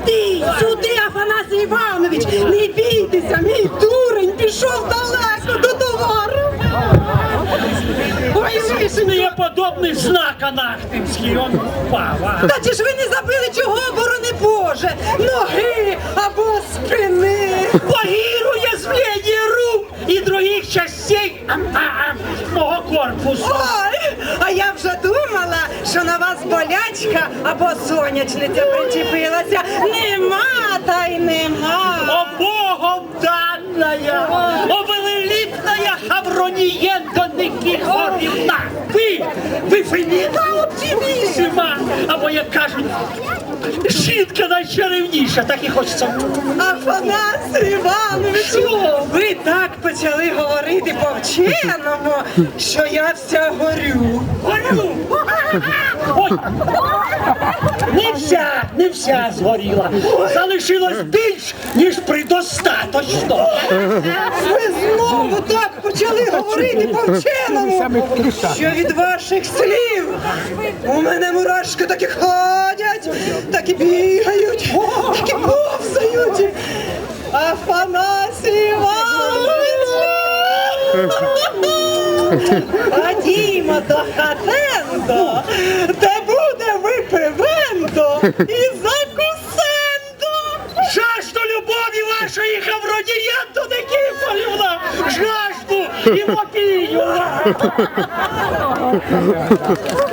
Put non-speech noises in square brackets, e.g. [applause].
Сюди, сюди, Афанасій Іванович, не бійтеся, мій дурень пішов далеко до товару. Ой, лишені. Неподобний знак анахтинський, он впав. а. Та чи ж ви не забили чого, борони Боже, ноги або спини? Погирує звлєння рук і других частей мого корпусу. Ой, а я вже думала, що на вас болячка або сонячниця причепилася. Нема та й нема. О Богом данная, о велеліпная Хавронієнко або, як кажуть, жінка найчарівніша, так і хочеться. Афанас Іванович, Що? ви так почали говорити по-вченому, що я вся горю. Горю! Ой! Не вся, не вся згоріла. Залишилось більш, ніж предостаточно. Ви знову так почали говорити по-вченому, що від ваших слів у мене мурашки так і ходять, так і бігають, так і повзають. Афанасій Іванович! Ходімо до хатендо, де і закусендо. Жажду любові вашої Хавронієнто Никіфорівна! Жажду і вопію! [laughs]